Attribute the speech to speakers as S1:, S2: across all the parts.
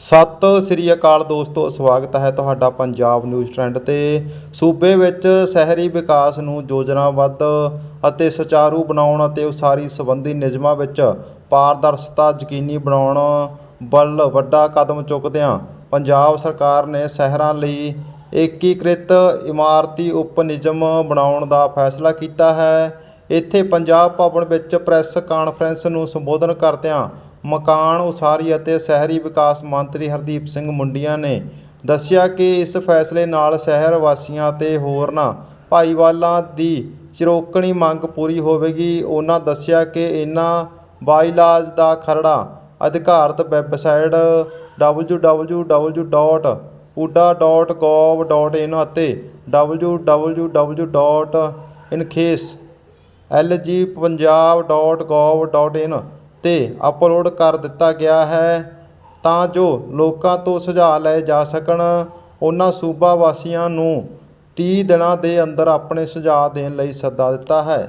S1: ਸਤਿ ਸ੍ਰੀ ਅਕਾਲ ਦੋਸਤੋ, ਸਵਾਗਤ ਹੈ ਤੁਹਾਡਾ ਪੰਜਾਬ ਨਿਊਜ਼ ਟ੍ਰੈਂਡ ਤੇ। ਸੂਬੇ ਵਿੱਚ ਸ਼ਹਿਰੀ ਵਿਕਾਸ ਨੂੰ ਯੋਜਨਾਬੱਧ ਅਤੇ ਸੁਚਾਰੂ ਬਣਾਉਣ ਅਤੇ ਉਸਾਰੀ ਸੰਬੰਧੀ ਨਿਯਮਾਂ ਵਿੱਚ ਪਾਰਦਰਸ਼ਤਾ ਯਕੀਨੀ ਬਣਾਉਣ ਵੱਲ ਵੱਡਾ ਕਦਮ ਚੁੱਕਦਿਆਂ ਪੰਜਾਬ ਸਰਕਾਰ ਨੇ ਸ਼ਹਿਰਾਂ ਲਈ ਏਕੀਕ੍ਰਿਤ ਇਮਾਰਤੀ ਉਪ ਨਿਯਮ ਬਣਾਉਣ ਦਾ ਫੈਸਲਾ ਕੀਤਾ ਹੈ। ਇੱਥੇ ਪੰਜਾਬ ਭਵਨ ਵਿੱਚ ਪ੍ਰੈਸ ਕਾਨਫਰੰਸ ਨੂੰ ਸੰਬੋਧਨ ਕਰਦਿਆਂ ਮਕਾਨ ਉਸਾਰੀ ਅਤੇ ਸ਼ਹਿਰੀ ਵਿਕਾਸ ਮੰਤਰੀ ਹਰਦੀਪ ਸਿੰਘ ਮੁੰਡੀਆਂ ਨੇ ਦੱਸਿਆ ਕਿ ਇਸ ਫੈਸਲੇ ਨਾਲ ਸ਼ਹਿਰ ਵਾਸੀਆਂ ਅਤੇ ਹੋਰਨਾਂ ਭਾਈਵਾਲਾਂ ਦੀ ਚਿਰੋਕਣੀ ਮੰਗ ਪੂਰੀ ਹੋਵੇਗੀ। ਉਹਨਾਂ ਦੱਸਿਆ ਕਿ ਇਹਨਾਂ ਬਾਈਲਾਜ਼ ਦਾ ਖਰੜਾ ਅਧਿਕਾਰਤ ਵੈਬਸਾਈਟ www.puda.gov.in ਅਤੇ www.inkheslgpunjab.gov.in ਤੇ ਅਪਲੋਡ ਕਰ ਦਿੱਤਾ ਗਿਆ ਹੈ ਤਾਂ ਜੋ ਲੋਕਾਂ ਤੋਂ ਸੁਝਾਅ ਲਏ ਜਾ ਸਕਣ। ਉਹਨਾਂ ਸੂਬਾ ਵਾਸੀਆਂ ਨੂੰ 30 ਦਿਨਾਂ ਦੇ ਅੰਦਰ ਆਪਣੇ ਸੁਝਾਅ ਦੇਣ ਲਈ ਸੱਦਾ ਦਿੱਤਾ ਹੈ।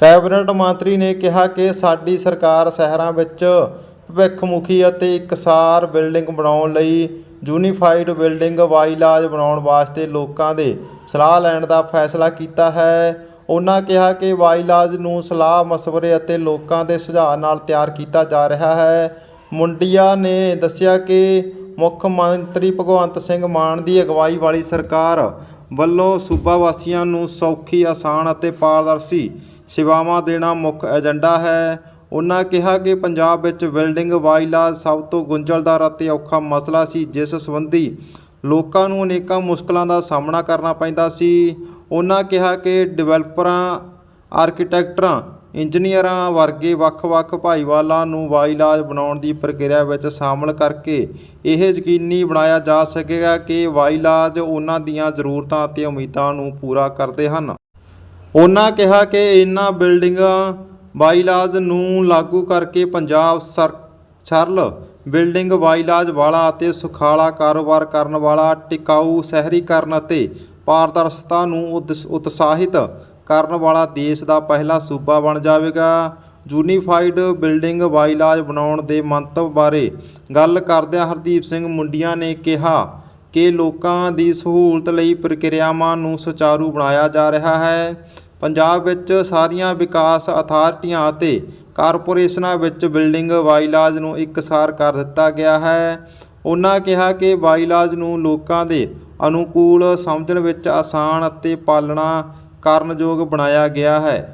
S1: ਕੈਬਨਿਟ ਮੰਤਰੀ ਨੇ ਕਿਹਾ ਕਿ ਸਾਡੀ ਸਰਕਾਰ ਸ਼ਹਿਰਾਂ ਵਿੱਚ ਭਵਿੱਖਮੁਖੀ ਅਤੇ ਇਕਸਾਰ ਬਿਲਡਿੰਗ ਬਣਾਉਣ ਲਈ ਯੂਨੀਫਾਈਡ ਬਿਲਡਿੰਗ ਵਾਈਲਾਜ ਬਣਾਉਣ ਵਾਸਤੇ ਲੋਕਾਂ ਦੇ ਸਲਾਹ ਲੈਣ ਦਾ ਫੈਸਲਾ ਕੀਤਾ ਹੈ। ਉਹਨਾਂ ਕਿਹਾ ਕਿ ਵਾਈਲਾਜ ਨੂੰ ਸਲਾਹ ਮਸ਼ਵਰੇ ਅਤੇ ਲੋਕਾਂ ਦੇ ਸੁਝਾਅ ਨਾਲ ਤਿਆਰ ਕੀਤਾ ਜਾ ਰਿਹਾ ਹੈ। ਮੁੰਡਿਆ ਨੇ ਦੱਸਿਆ ਕਿ ਮੁੱਖ ਮੰਤਰੀ ਭਗਵੰਤ ਸਿੰਘ ਮਾਨ ਦੀ ਅਗਵਾਈ ਵਾਲੀ ਸਰਕਾਰ ਵੱਲੋਂ ਸੂਬਾ ਵਾਸੀਆਂ ਨੂੰ ਸੌਖੀ, ਆਸਾਨ ਅਤੇ ਪਾਰਦਰਸ਼ੀ ਸੇਵਾਵਾਂ ਦੇਣਾ ਮੁੱਖ ਏਜੰਡਾ ਹੈ। ਉਹਨਾਂ ਕਿਹਾ ਕਿ ਪੰਜਾਬ ਵਿੱਚ ਬਿਲਡਿੰਗ ਬਾਈਲਾਜ ਸਭ ਤੋਂ ਗੁੰਝਲਦਾਰ ਅਤੇ ਔਖਾ ਮਸਲਾ ਸੀ, ਜਿਸ ਸੰਬੰਧੀ ਲੋਕਾਂ ਨੂੰ ਅਨੇਕਾਂ ਮੁਸ਼ਕਲਾਂ ਦਾ ਸਾਹਮਣਾ ਕਰਨਾ ਪੈਂਦਾ ਸੀ। ਉਹਨਾਂ ਕਿਹਾ ਕਿ ਡਿਵੈਲਪਰਾਂ, ਆਰਕੀਟੈਕਟਰਾਂ, ਇੰਜੀਨੀਅਰਾਂ ਵਰਗੇ ਵੱਖ-ਵੱਖ ਭਾਈਵਾਲਾਂ ਨੂੰ ਵਾਈਲਾਜ ਬਣਾਉਣ ਦੀ ਪ੍ਰਕਿਰਿਆ ਵਿੱਚ ਸ਼ਾਮਲ ਕਰਕੇ ਇਹ ਯਕੀਨੀ ਬਣਾਇਆ ਜਾ ਸਕੇਗਾ ਕਿ ਵਾਈਲਾਜ ਉਹਨਾਂ ਦੀਆਂ ਜ਼ਰੂਰਤਾਂ ਅਤੇ ਉਮੀਦਾਂ ਨੂੰ ਪੂਰਾ ਕਰਦੇ ਹਨ। ਉਹਨਾਂ ਕਿਹਾ ਕਿ ਇਹਨਾਂ ਬਿਲਡਿੰਗਾਂ ਬਾਈਲਾਜ ਨੂੰ ਲਾਗੂ ਕਰਕੇ ਪੰਜਾਬ ਸਰ, ਸਰਲ ਬਿਲਡਿੰਗ ਵਾਈਲਾਜ ਵਾਲਾ ਅਤੇ ਸੁਖਾਲਾ ਕਾਰੋਬਾਰ ਕਰਨ ਵਾਲਾ ਟਿਕਾਊ ਸ਼ਹਿਰੀਕਰਨ ਅਤੇ ਪਾਰਦਰਸ਼ਤਾ ਨੂੰ ਉਤਸ- ਉਤਸ਼ਾਹਿਤ ਕਰਨ ਵਾਲਾ ਦੇਸ਼ ਦਾ ਪਹਿਲਾ ਸੂਬਾ ਬਣ ਜਾਵੇਗਾ। ਯੂਨੀਫਾਈਡ ਬਿਲਡਿੰਗ ਵਾਈਲਾਜ ਬਣਾਉਣ ਦੇ ਮੰਤਵ ਬਾਰੇ ਗੱਲ ਕਰਦਿਆਂ ਹਰਦੀਪ ਸਿੰਘ ਮੁੰਡੀਆਂ ਨੇ ਕਿਹਾ ਕਿ ਲੋਕਾਂ ਦੀ ਸਹੂਲਤ ਲਈ ਪ੍ਰਕਿਰਿਆਵਾਂ ਨੂੰ ਸੁਚਾਰੂ ਬਣਾਇਆ ਜਾ ਰਿਹਾ ਹੈ। ਪੰਜਾਬ ਵਿੱਚ ਸਾਰੀਆਂ ਵਿਕਾਸ ਅਥਾਰਟੀਆਂ ਅਤੇ ਕਾਰਪੋਰੇਸ਼ਨਾਂ ਵਿੱਚ ਬਿਲਡਿੰਗ ਬਾਈਲਾਜ ਨੂੰ ਇਕਸਾਰ ਕਰ ਦਿੱਤਾ ਗਿਆ ਹੈ। ਉਹਨਾਂ ਕਿਹਾ ਕਿ ਬਾਈਲਾਜ ਨੂੰ ਲੋਕਾਂ ਦੇ ਅਨੁਕੂਲ ਸਮਝਣ ਵਿੱਚ ਆਸਾਨ ਅਤੇ ਪਾਲਣਾ ਕਰਨਯੋਗ ਬਣਾਇਆ ਗਿਆ ਹੈ।